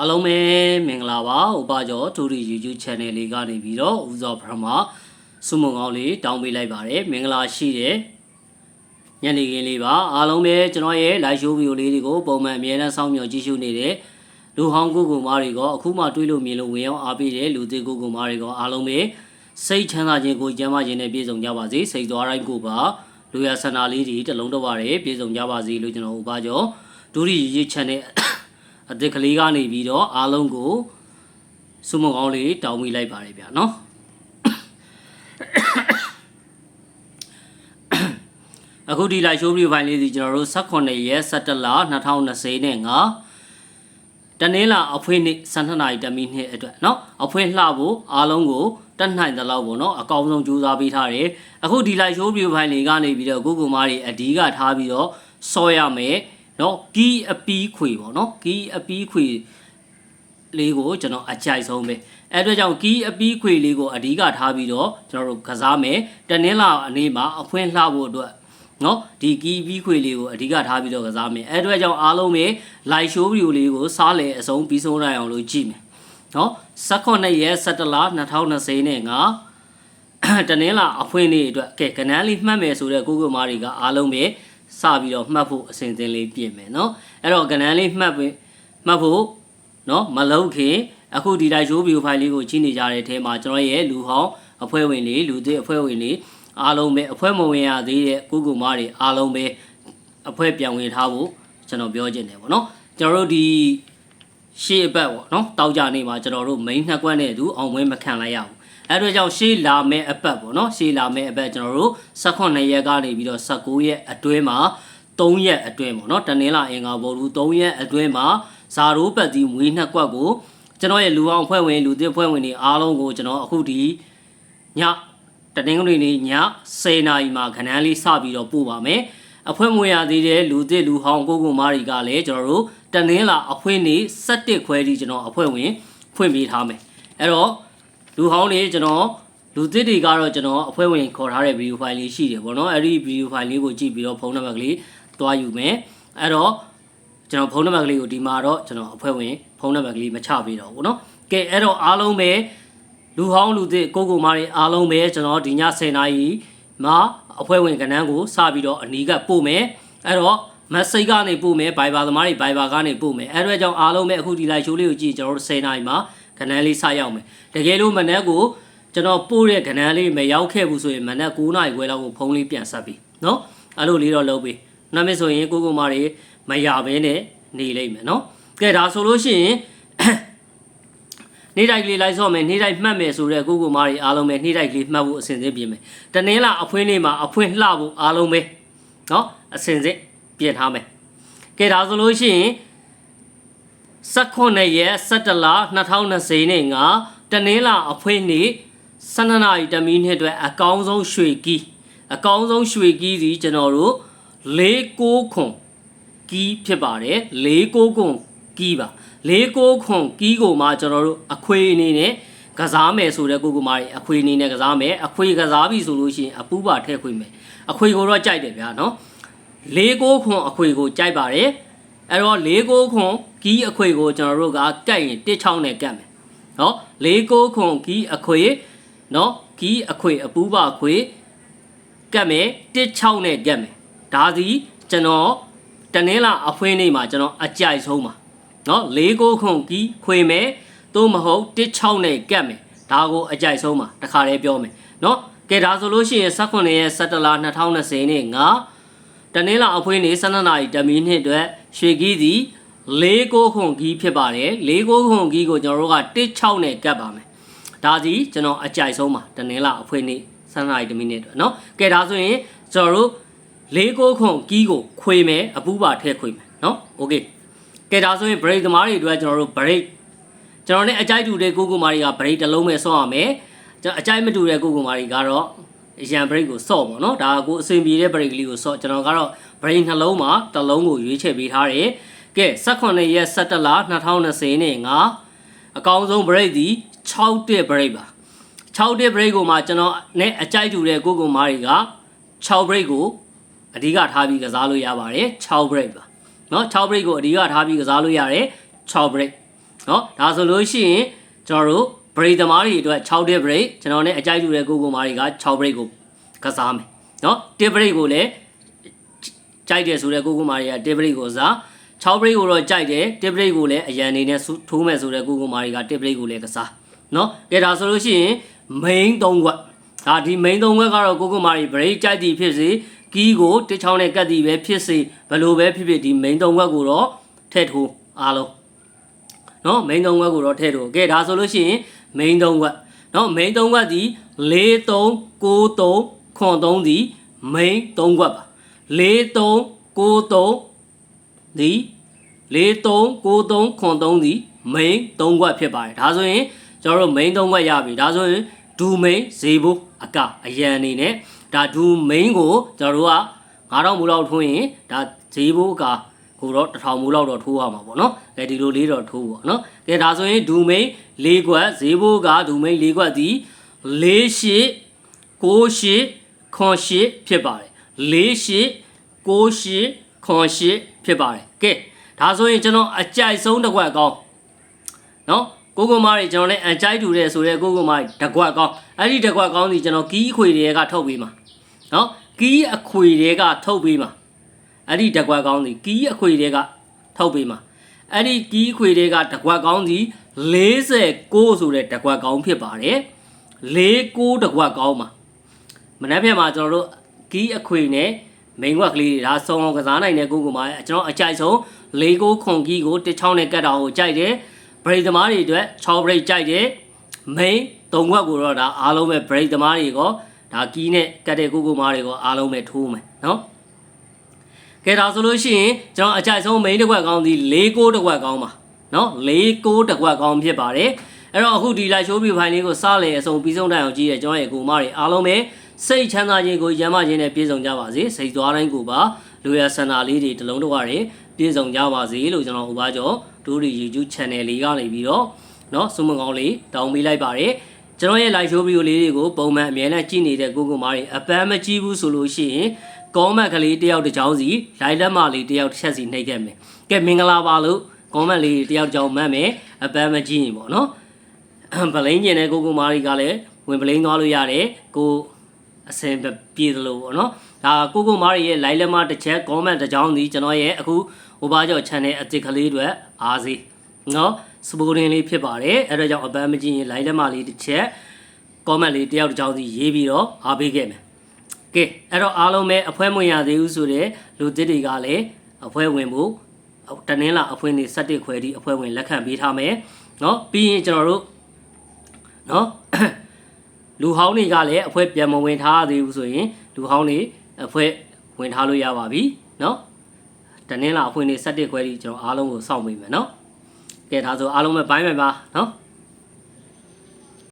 အားလုံးပဲမင်္ဂလာပါဥပကျော်ဒူရီ YouTube channel လေးကနေပြီးတော့ဦးစောပထမစုမုံကောင်းလေးတောင်းပေးလိုက်ပါတယ်မင်္ဂလာရှိတဲ့ညနေခင်းလေးပါအားလုံးပဲကျွန်တော်ရဲ့ live show video လေးတွေကိုပုံမှန်အမြဲတမ်းစောင့်မျှော်ကြည့်ရှုနေတဲ့လူဟောင်းကိုကိုမားတွေကအခုမှတွေးလို့မြင်လို့ဝင်အောင်အားပေးတဲ့လူသေးကိုကိုမားတွေကအားလုံးပဲစိတ်ချမ်းသာခြင်းကိုကျမ်းမာခြင်းနဲ့ပြည့်စုံကြပါစေစိတ်သွားတိုင်းကိုပါလူရဆန္ဒလေးတွေတစ်လုံးတစ်ပါးတွေပြည့်စုံကြပါစေလို့ကျွန်တော်ဥပကျော်ဒူရီ YouTube channel အသစ်ကလေးကနေပြီးတော့အားလုံးကိုစုမကောင်းလေးတောင်းမိလိုက်ပါတယ်ဗျာနော်အခုဒီ live show review file လေးစီကျွန်တော်တို့18ရက်17လ2020နဲ့ငါတနင်္လာအဖွင့်နေ့12နာရီတမိနှစ်အတွက်เนาะအဖွင့်လှဖို့အားလုံးကိုတက်နိုင်သလောက်ပေါ့เนาะအကောင်းဆုံးကြိုးစားပေးထားတယ်အခုဒီ live show review file လေးကနေပြီးတော့ကိုကိုမားတွေအဓိကထားပြီးတော့စောရမယ် เนาะကီးအပီးခွေပေါ့เนาะကီးအပီးခွေလေးကိုကျွန်တော်အကြိုက်ဆုံးပဲအဲ့အတွက်ကြောင့်ကီးအပီးခွေလေးကိုအဓိကထားပြီးတော့ကျွန်တော်တို့ကစားမယ်တနင်္လာအနေမှာအဖွင့်လှဖို့အတွက်နော်ဒီကီးပြီးခွေလေးကိုအဓိကထားပြီးတော့ကစားမယ်အဲ့အတွက်ကြောင့်အားလုံးပဲ live show video လေးကိုစားလေအဆုံးပြီးဆုံးနိုင်အောင်လို့ကြည့်မယ်နော်18ရက်17လ2020နဲ့ငါတနင်္လာအဖွင့်နေ့အတွက်ကဲကနန်းလေးမှတ်မယ်ဆိုတဲ့ကိုကိုမားတွေကအားလုံးပဲ စပြီးတော့မှတ်ဖို့အစဉ်အသင်းလေးပြင်မယ်နော်အဲ့တော့ကနန်းလေးမှတ်ပြီးမှတ်ဖို့နော်မလုပ်ခင်အခုဒီတိုင်း show video file လေးကိုကြည့်နေကြတဲ့အထဲမှာကျွန်တော်ရဲ့လူဟောင်းအဖွဲ့ဝင်လေးလူသစ်အဖွဲ့ဝင်လေးအားလုံးပဲအဖွဲ့မဝင်ရသေးတဲ့ကိုကိုမားတွေအားလုံးပဲအဖွဲ့ပြန်ဝင်ထားဖို့ကျွန်တော်ပြောချင်တယ်ပေါ့နော်ကျွန်တော်တို့ဒီရှေ့အပတ်ပေါ့နော်တောက်ကြနေမှာကျွန်တော်တို့ main နှစ်ကွက်နဲ့အတူအောင်ပွဲမခံလိုက်ရဘူး အဲ့တော့ကြောင့်ရှေ့လာမဲ့အပတ်ပေါ့နော်ရှေ့လာမဲ့အပတ်ကျွန်တော်တို့18ရက်ကနေပြီးတော့19ရက်အတွင်းမှာ3ရက်အတွင်းပေါ့နော်တနင်္လာအင်္ဂါဗုဒ္ဓ3ရက်အတွင်းမှာဇာရိုးပတ်သီးမွေးနှစ်ကွက်ကိုကျွန်တော်ရဲ့လူအောင်ဖွဲ့ဝင်လူသစ်ဖွဲ့ဝင်တွေအားလုံးကိုကျွန်တော်အခုဒီညတနင်္ဂနွေနေ့ည10:00နာရီမှာခဏန်းလေးစပြီးတော့ပို့ပါမယ်အဖွဲမွေရသေးတဲ့လူသစ်လူဟောင်းကိုကိုမာရီကလည်းကျွန်တော်တို့တနင်္လာအဖွဲနေ့17ခွဲဒီကျွန်တော်အဖွဲဝင်ဖွင့်ပေးထားမယ်အဲ့တော့ လူဟောင်းတွေကျွန်တော်လူသစ်တွေကတော့ကျွန်တော်အဖွဲဝင်ခေါ်ထားတဲ့ဗီဒီယိုဖိုင်လေးရှိတယ်ပေါ့နော်အဲ့ဒီဗီဒီယိုဖိုင်လေးကိုကြည့်ပြီးတော့ဖုန်းနံပါတ်ကလေးတွားယူမယ်အဲ့တော့ကျွန်တော်ဖုန်းနံပါတ်ကလေးကိုဒီမှာတော့ကျွန်တော်အဖွဲဝင်ဖုန်းနံပါတ်ကလေးမချပေးတော့ဘူးเนาะကဲအဲ့တော့အားလုံးပဲလူဟောင်းလူသစ်ကိုကိုမာတွေအားလုံးပဲကျွန်တော်ဒီည10:00နာရီမှာအဖွဲဝင်ကဏ္ဍကိုစပြီးတော့အနီးကပို့မယ်အဲ့တော့ message ကနေပို့မယ် Viber သမားတွေ Viber ကနေပို့မယ်အဲ့တော့ကြောင့်အားလုံးပဲအခုဒီ live show လေးကိုကြည့်ကျွန်တော်တို့10:00နာရီမှာ ကဏန်းလေးစရောက်မယ်တကယ်လို့မနက်ကိုကျွန်တော်ပို့တဲ့ကဏန်းလေးမရောက်ခဲ့ဘူးဆိုရင်မနက်9နာရီခွဲလောက်ကိုဖုန်းလေးပြန်ဆက်ပြီးနော်အဲ့လိုလေးတော့လုပ်ပြီးနောက်မြဆိုရင်ကိုကိုမတွေမရဘဲနဲ့နေလိမ့်မယ်နော်ကဲဒါဆိုလို့ရှိရင်နေ့တိုင်းကလေးလိုက်ဆော့မယ်နေ့တိုင်းမှတ်မယ်ဆိုတဲ့ကိုကိုမတွေအားလုံးပဲနေ့တိုင်းကလေးမှတ်ဖို့အစဉ်စဉ်ပြင်မယ်တနင်္လာအဖွင့်လေးမှာအဖွင့်လှဖို့အားလုံးပဲနော်အစဉ်စဉ်ပြင်ထားမယ်ကဲဒါဆိုလို့ရှိရင် 18ရက်17လ2020နဲ့ငါတနင်္လာအဖွင့်နေ့12နာရီတမီနှစ်အတွက်အကောင်းဆုံးရွှေကီးအကောင်းဆုံးရွှေကီးစီကျွန်တော်တို့6ခွန်ကီးဖြစ်ပါတယ်6ခွန်ကီးပါ6ခွန်ကီးကိုမှကျွန်တော်တို့အခွေအနေနဲ့ကစားမယ်ဆိုတဲ့ကိုကိုမားတွေအခွေအနေနဲ့ကစားမယ်အခွေကစားပြီဆိုလို့ရှိရင်အပူပါထည့်ခွေမယ်အခွေကိုတော့ကြိုက်တယ်ဗျာနော်6ခွန်အခွေကိုကြိုက်ပါတယ်အဲ့တော့6ခွန် ကီးအခွေကိုကျွန်တော်တို့ကကတ်ရင်16နဲ့ကတ်မယ်နော်6ခွန်ကီးအခွေနော်ကီးအခွေအပူပါခွေကတ်မယ်16နဲ့ကတ်မယ်ဒါစီကျွန်တော်တနင်္လာအဖွင့်နေ့မှာကျွန်တော်အကြိုက်ဆုံးပါနော်၄ကိုခွန်ကီးခွေမယ်သို့မဟုတ်16နဲ့ကတ်မယ်ဒါကိုအကြိုက်ဆုံးပါတခါတည်းပြောမယ်နော်ကဲဒါဆိုလို့ရှိရင်18ရက်17လ2020နေ့ငါတနင်္လာအဖွင့်နေ့12နာရီတမီနှစ်အတွက်ရွှေကီးစီ ၄ကိုခွန်ကီးဖြစ်ပါတယ်၄ကိုခွန်ကီးကိုကျွန်တော်တို့က16နဲ့ကတ်ပါမယ်ဒါစီကျွန်တော်အကြိုက်ဆုံးပါတနင်္လာအဖွင့်နေ့12နာရီတမီနှစ်အတွက်နော်ကဲဒါဆိုရင်ကျွန်တော်တို့လေးကိုခွန်ကီးကိုခွေမယ်အပူပါထည့်ခွေမယ်နော်โอเคကဲဒါဆိုရင် break သမားတွေအတွက်ကျွန်တော်တို့ break ကျွန်တော်နဲ့အကြိုက်တူတဲ့ကိုကိုမာရီက break တစ်လုံးပဲဆော့ရမယ်ကျွန်တော်အကြိုက်မတူတဲ့ကိုကိုမာရီကတော့ရန် break ကိုဆော့ပေါ့နော်ဒါကကိုအဆင်ပြေတဲ့ break ကလေးကိုဆော့ကျွန်တော်ကတော့ break နှလုံးမှာတစ်လုံးကိုရွေးချယ်ပေးထားတယ် ကဲ18ရက်17လ2020နဲ့ငါအကောင်းဆုံး break ဒီ6တက် break ပါ6တက် break ကိုမှကျွန်တော်နဲ့အကြိုက်တူတဲ့ကိုကိုမာရီက6 break ကိုအဓိကထားပြီးကစားလို့ရပါတယ်6 break ပါเนาะ6 break ကိုအဓိကထားပြီးကစားလို့ရတယ်6 break เนาะဒါဆိုလို့ရှိရင်ကျွန်တော်တို့ break သမားတွေအတွက်6 day break ကျွန်တော်နဲ့အကြိုက်တူတဲ့ကိုကိုမာတွေက6 break ကိုကစားမယ်เนาะ1 break ကိုလည်းကြိုက်တယ်ဆိုတဲ့ကိုကိုမာတွေက1 break ကိုစား 6 break ကိုတော့ကြိုက်တယ်10 break ကိုလည်းအရန်နေနဲ့ထိုးမယ်ဆိုတဲ့ကိုကိုမာရီက10 break ကိုလည်းကစားနော်ကဲဒါဆိုလို့ရှိရင် main 3ခွက်ဒါဒီ main 3ခွက်ကတော့ကိုကိုမာရီ break ကြိုက်သည်ဖြစ်စေကီးကိုတစ်ချောင်းနဲ့ကတ်သည်ပဲဖြစ်စေဘယ်လိုပဲဖြစ်ဖြစ်ဒီ main 3ခွက်ကိုတော့ထည့်ထိုးအားလုံးနော် main 3ခွက်ကိုတော့ထည့်ထိုးကဲဒါဆိုလို့ရှိရင် main 3ခွက်နော် main 3ခွက်ဒီ၄3 9 3ခွန်3ဒီ main 3ခွက်ပါ၄3 9 3 ဒီ4 3 9 3ခွန်3ဒီ main 3ခွက်ဖြစ်ပါတယ်ဒါဆိုရင်ကျွန်တော်တို့ main 3ခွက်ရပြီဒါဆိုရင်ဒူ main ဈေးဖို့အကအရန်အနေနဲ့ဒါဒူ main ကိုကျွန်တော်တို့က9000မူလောက်ထွင်းရင်ဒါဈေးဖို့အကာကိုတော့1000မူလောက်တော့ထိုးရမှာပေါ့နော်။အဲဒီလိုလေးတော့ထိုးပေါ့နော်။ကဲဒါဆိုရင်ဒူမိန်၄ခွက်ဈေးဘိုးကဒူမိန်၄ခွက်ဒီ၄ရှစ်၉ရှစ်ခွန်ရှစ်ဖြစ်ပါတယ်။၄ရှစ်၉ရှစ်ခွန်ရှစ် ဖြစ်ပါတယ်။ကဲဒါဆိုရင်ကျွန်တော်အကြိုက်ဆုံးတစ်ခွက်ကောင်းနော်ကိုကိုမားတွေကျွန်တော်လည်းအကြိုက်တူတယ်ဆိုတဲ့ကိုကိုမားတကွက်ကောင်းအဲ့ဒီတကွက်ကောင်းစီကျွန်တော်ကီးအခွေတွေကထုတ်ပေးမှာနော်ကီးအခွေတွေကထုတ်ပေးမှာအဲ့ဒီတကွက်ကောင်းစီကီးအခွေတွေကထုတ်ပေးမှာအဲ့ဒီကီးအခွေတွေကတကွက်ကောင်းစီ49ဆိုတဲ့တကွက်ကောင်းဖြစ်ပါတယ်49တကွက်ကောင်းမှာမနေ့ဖြန်မှာကျွန်တော်တို့ကီးအခွေနဲ့ မိန်ကွက်ကလေးတွေဒါစုံအောင်ကစားနိုင်တဲ့ကိုကိုမှာကျွန်တော်အကြိုက်ဆုံး49ခွန်ကီးကိုတစ်ချောင်းနဲ့ကတ်တာကိုကြိုက်တယ်ဘရိတ်သမားတွေအတွက်6ဘရိတ်ကြိုက်တယ်မိန်3ခွက်ကိုတော့ဒါအားလုံးပဲဘရိတ်သမားတွေကဒါကီးနဲ့ကတ်တဲ့ကိုကိုမားတွေကအားလုံးပဲထိုးမယ်နော်ကဲဒါဆိုလို့ရှိရင်ကျွန်တော်အကြိုက်ဆုံး main တစ်ခွက်ကောင်းဒီ၄ကိုတစ်ခွက်ကောင်းပါနော်၄ကိုတစ်ခွက်ကောင်းဖြစ်ပါတယ်အဲ့တော့အခုဒီ live show view file လေးကိုစလေအဆုံးပြီးဆုံးတိုင်အောင်ကြည့်ရကျွန်တော်ရဲ့ကိုမတွေအားလုံးပဲ စိတ်ချမ်းသာခြင်းကိုရမ်းမခြင်းနဲ့ပြည့်စုံကြပါစေစိတ်သွားတိုင်းကိုပါလူရဆန္ဒလေးတွေတလုံးတစ်ဝတွေပြည့်စုံကြပါစေလို့ကျွန်တော်ဥပါကျော်ဒိုးရီ YouTube channel လေးကနေပြီးတော့နော်စုံမကောင်းလေးတောင်းပေးလိုက်ပါတယ်ကျွန်တော်ရဲ့ live show video လေးတွေကိုပုံမှန်အမြဲတမ်းကြည့်နေတဲ့ကိုကိုမားတွေအပန်းမကြည့်ဘူးဆိုလို့ရှိရင်ကောမန့်ကလေးတယောက်တစ်ချောင်းစီလိုက်လက်မလေးတယောက်တစ်ချက်စီနှိပ်ခဲ့မယ်ကဲမင်္ဂလာပါလို့ကောမန့်လေးတယောက်တစ်ချောင်းမှတ်မယ်အပန်းမကြည့်ရင်ပေါ့နော်ဗလိန်ကျင်တဲ့ကိုကိုမာရီကလည်းဝင်ဗလိန်သွားလို့ရတယ်ကို အဆင်ပြေသလိုပေါ့နော်ဒါကိုကိုမားရဲ့ live လက်မတစ်ချက် comment တစ်ကြောင်းစီကျွန်တော်ရဲ့အခုဟိုပါကျော် channel အစ်စ်ကလေးတွေအားစီနော်စပိုတင်လေးဖြစ်ပါတယ်အဲ့ဒါကြောင့်အပန်းမကြီးရင် live လက်မလေးတစ်ချက် comment လေးတယောက်တစ်ကြောင်းစီရေးပြီးတော့အားပေးခဲ့မယ်ကဲအဲ့တော့အားလုံးပဲအဖွဲမဝင်ရသေးဘူးဆိုတော့လူသစ်တွေကလည်းအဖွဲဝင်ဖို့တနင်္လာအဖွဲနေ7ခွဲဒီအဖွဲဝင်လက်ခံပေးထားမယ်နော်ပြီးရင်ကျွန်တော်တို့နော် လူဟောင်းတွေကလည်းအဖွဲပြန်မဝင်ထားရသေးဘူးဆိုရင်လူဟောင်းတွေအဖွဲဝင်ထားလို့ရပါပြီเนาะတနင်္လာအဖွဲနေ17ခွဲဒီကျွန်တော်အားလုံးကိုစောင့်ပေးမယ်เนาะကဲဒါဆိုအားလုံးပဲဘိုင်းမယ်ပါเนาะ